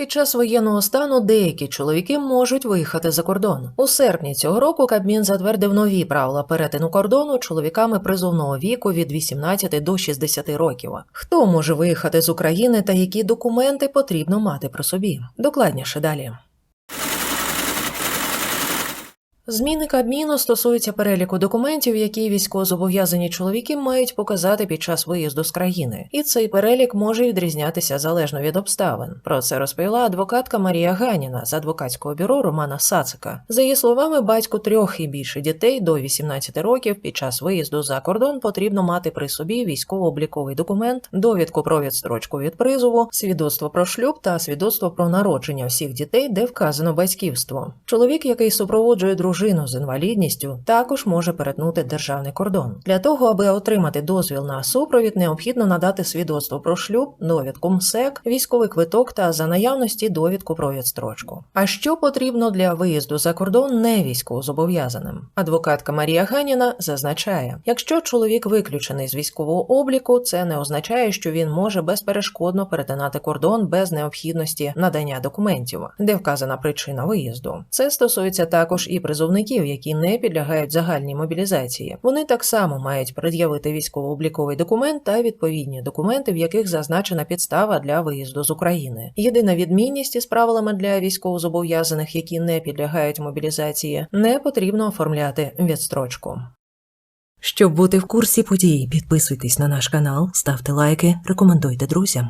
Під час воєнного стану деякі чоловіки можуть виїхати за кордон. У серпні цього року Кабмін затвердив нові правила перетину кордону чоловіками призовного віку від 18 до 60 років. Хто може виїхати з України та які документи потрібно мати при собі? Докладніше далі. Зміни Кабміну стосуються переліку документів, які військовозобов'язані чоловіки мають показати під час виїзду з країни, і цей перелік може відрізнятися залежно від обставин. Про це розповіла адвокатка Марія Ганіна з адвокатського бюро Романа Сацика. За її словами, батьку трьох і більше дітей до 18 років під час виїзду за кордон потрібно мати при собі військово-обліковий документ, довідку про відстрочку від призову, свідоцтво про шлюб та свідоцтво про народження всіх дітей, де вказано батьківство. Чоловік, який супроводжує дружину з інвалідністю, також може перетнути державний кордон. Для того, аби отримати дозвіл на супровід, необхідно надати свідоцтво про шлюб, довідку МСЕК, військовий квиток та за наявності довідку про відстрочку. А що потрібно для виїзду за кордон не військовозобов'язаним? Адвокатка Марія Ганіна зазначає, якщо чоловік виключений з військового обліку, це не означає, що він може безперешкодно перетинати кордон без необхідності надання документів, де вказана причина виїзду. Це стосується також і призовників, які не підлягають загальній мобілізації. Вони так само мають пред'явити військово-обліковий документ та відповідні документи, в яких зазначена підстава для виїзду з України. Єдина відмінність із правилами для військовозобов'язаних, які не підлягають мобілізації, не потрібно оформляти відстрочку. Щоб бути в курсі подій, підписуйтесь на наш канал, ставте лайки, рекомендуйте друзям.